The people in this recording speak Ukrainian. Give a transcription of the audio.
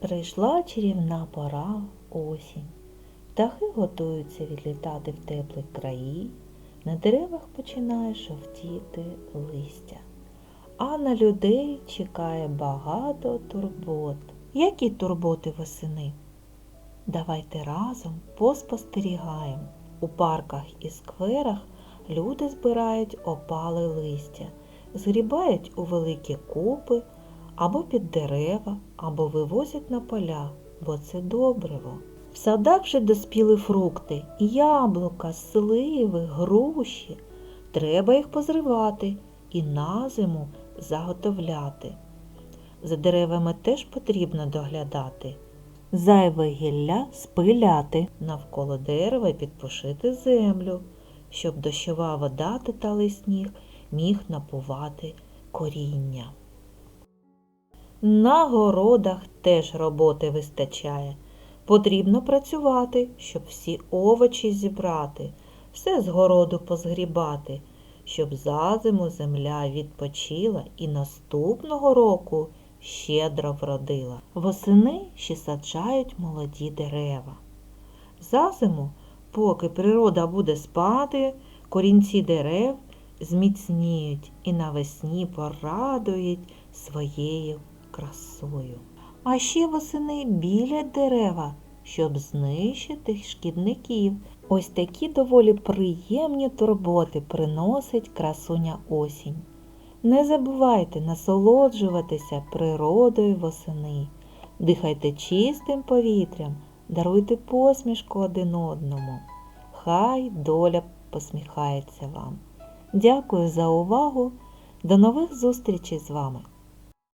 Прийшла чарівна пора осінь. Птахи готуються відлітати в теплі краї, на деревах починає шовтіти листя. А на людей чекає багато турбот. Які турботи восени? Давайте разом поспостерігаємо. У парках і скверах люди збирають опали листя, згрібають у великі купи або під дерева, або вивозять на поля, бо це добриво. В садах вже доспіли фрукти, яблука, сливи, груші. Треба їх позривати і на зиму заготовляти. За деревами теж потрібно доглядати. Зайве гілля спиляти, навколо дерева підпушити землю, щоб дощова вода та сніг міг напувати коріння. На городах теж роботи вистачає. Потрібно працювати, щоб всі овочі зібрати, все з городу позгрібати, щоб за зиму земля відпочила і наступного року щедро вродила. Восени ще саджають молоді дерева. За зиму, поки природа буде спати, корінці дерев зміцніють і навесні порадують своєю красою. А ще восени білять дерева, щоб знищити шкідників. Ось такі доволі приємні турботи приносить красуня осінь. Не забувайте насолоджуватися природою восени. Дихайте чистим повітрям, даруйте посмішку один одному. Хай доля посміхається вам. Дякую за увагу. До нових зустрічей з вами!